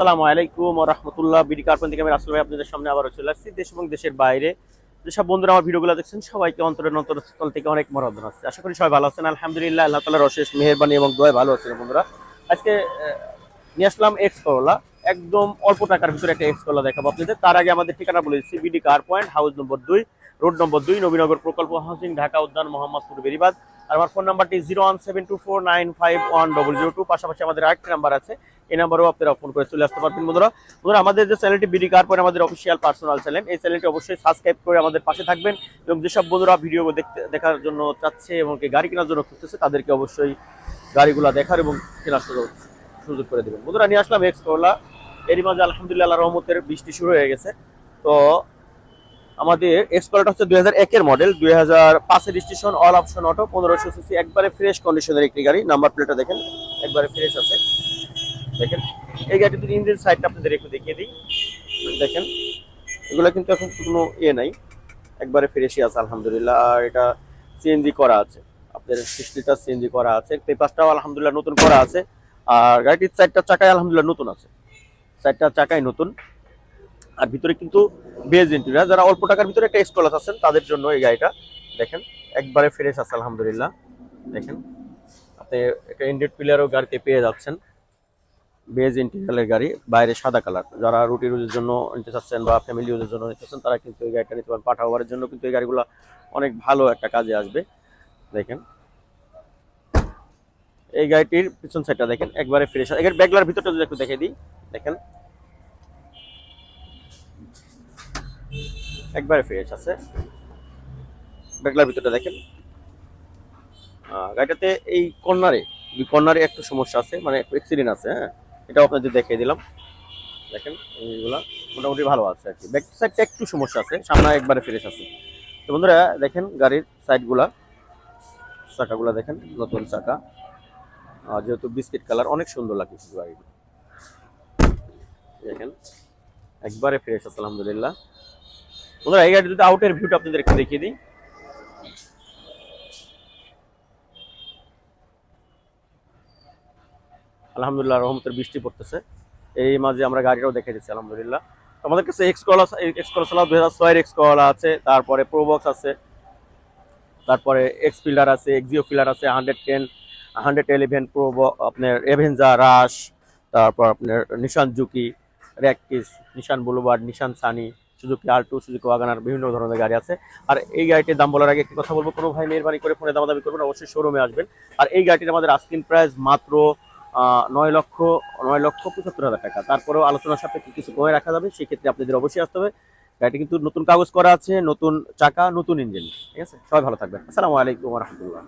আসসালামু আলাইকুম রহমতুল্লাহ। বিডি কার্পন থেকে আমি রাসেল ভাই আপনাদের সামনে আবার চলে আসছি দেশ এবং দেশের বাইরে। যেসব বন্ধুরা আমার ভিডিওগুলো দেখছেন, সবাইকে অন্তরের অন্তরস্থল থেকে অনেক মরদন আছে। আশা করি সবাই ভালো আছেন। আলহামদুলিল্লাহ, আল্লাহ তালার অশেষ মেহরবানি এবং দোয়া ভালো আছেন বন্ধুরা। আজকে নিয়ে আসলাম এক্স করলা একদম অল্প টাকার ভিতরে একটা এক্স করলা দেখাবো আপনাদের। তার আগে আমাদের ঠিকানা বলে দিচ্ছি, BD Car Point house number দুই, রোড নম্বর দুই, নবীনগর প্রকল্প হাউসিং ঢাকা, উদ্যান, মোহাম্মদপুর, বেরিবাদ। আর আমার ফোন নাম্বারটি zero one seven two four nine five one double zero two. পাশাপাশি আমাদের আরেকটি নাম্বার আছে এই নাম্বারেও আপনারা ফোন করে চলে আসতে পারবেন, বন্ধুরা। বন্ধুরা, আমাদের যে চ্যানেলটি বিডি কার পয়েন্ট আমাদের অফিসিয়াল পার্সোনাল চ্যানেল, এই চ্যানেলটি অবশ্যই সাবস্ক্রাইব করে আমাদের পাশে থাকবেন এবং যেসব বন্ধুরা ভিডিও দেখতে দেখার জন্য চাচ্ছে এবং গাড়ি কেনার জন্য খুঁজতেছে, তাদেরকে অবশ্যই গাড়িগুলো দেখার এবং কেনার সুযোগ সুযোগ করে দেবেন। বন্ধুরা, নিয়ে আসলাম এক্স করলা এরই মাঝে আলহামদুলিল্লাহ রহমতের বৃষ্টি শুরু হয়ে গেছে। তো আমাদের এক্স কলারটা হচ্ছে দুই একের মডেল দুই হাজার পাঁচের স্টেশন অল অপশন অটো পনেরোশো সিসি একবারে ফ্রেশ কন্ডিশনের একটি গাড়ি। নাম্বার প্লেটটা দেখেন, একবারে ফ্রেশ আছে। দেখেন, এই গাড়িটির ইঞ্জিন সাইডটা আপনাদের একটু দেখিয়ে দিই। দেখেন, এগুলো কিন্তু এখন কোনো ইয়ে নাই। একবারে ফ্রেশই আছে, আলহামদুলিল্লাহ। আর এটা সিএনজি করা আছে। আপনাদের সিক্স লিটার সিএনজি করা আছে। পেপারটাও আলহামদুলিল্লাহ নতুন করা আছে। আর গাড়িটির চারটা চাকায় আলহামদুলিল্লাহ নতুন আছে। চারটা চাকাই নতুন। আর ভিতরে কিন্তু বেজ যারা অল্প টাকার ভিতরে একটা এক্সপ্লাস আছেন, তাদের জন্য এই গাড়িটা। দেখেন, একবারে ফ্রেশ আছে, আলহামদুলিল্লাহ। দেখেন, আপনি একটা ইন্ডেড পিলারও গাড়িতে পেয়ে যাচ্ছেন। বেজ ইন্টেরিয়ালের গাড়ি, বাইরে সাদা কালার। যারা রুটি রুজির জন্য নিতে চাচ্ছেন বা ফ্যামিলি ইউজের জন্য নিতে চাচ্ছেন, তারা কিন্তু এই গাড়িটা নিতে পারেন। পাঠা ওভারের জন্য কিন্তু এই গাড়িগুলো অনেক ভালো একটা কাজে আসবে। দেখেন। এই গাড়িটির পিছন সাইডটা দেখেন, একবারে ফ্রেশ এর ব্যাগলার ভিতরটা যদি একটু দেখে দিই, দেখেন। একবারে ফ্রেশ আছে। ব্যাগলার ভিতরটা দেখেন। গাড়িটাতে এই কর্নারে, দুই কর্নারে একটু সমস্যা আছে মানে একটু অ্যাক্সিডেন্ট আছে হ্যাঁ। এটাও আপনাদের দেখিয়ে দিলাম। দেখেন, এইগুলা মোটামুটি ভালো আছে আর কি। ব্যাক সাইডটা একটু সমস্যা আছে, সামনে একবারে ফ্রেশ আছে। তো বন্ধুরা, দেখেন গাড়ির সাইডগুলা চাকাগুলা দেখেন, নতুন চাকা। যেহেতু বিস্কিট কালার অনেক সুন্দর লাগে গাড়িগুলো। দেখেন, একবারে ফ্রেশ আছে, আলহামদুলিল্লাহ। বন্ধুরা, এই গাড়ির যদি আউটের ভিউটা আপনাদের একটু দেখিয়ে দিই। আলহামদুলিল্লাহ রহমতের বৃষ্টি পড়তেছে। এই মাঝে আমরা গাড়িটাও দেখে দিচ্ছি, আলহামদুলিল্লাহ। আমাদের কাছে এক্স কলা এক্স কলা এক্স আছে, তারপরে প্রোবক্স আছে, তারপরে এক্স ফিল্ডার আছে এক্সিও ফিল্ডার আছে hundred ten hundred eleven pro আপনার এভেঞ্জা রাশ তারপর আপনার Nissan Juke Ractis Nissan Bluebird Nissan Sunny Suzuki আর টু সুজুকি ওয়াগানার বিভিন্ন ধরনের গাড়ি আছে। আর এই গাড়িটির দাম বলার আগে একটি কথা বলব, কোনো ভাই মেহরবানি করে ফোনে দামাদামি করবেন, অবশ্যই শোরুমে আসবেন। আর এই গাড়িটির আমাদের আস্কিং প্রাইস মাত্র নয় লক্ষ নয় লক্ষ পঁচাত্তর হাজার টাকা। তারপরেও আলোচনার সাথে কিছু কমে রাখা যাবে, সেক্ষেত্রে আপনাদের অবশ্যই আসতে হবে। গাড়িটি কিন্তু নতুন কাগজ করা আছে, নতুন চাকা, নতুন ইঞ্জিন। ঠিক আছে? সবাই ভালো থাকবেন। আসসালামু আলাইকুম রহমতুল্লাহ।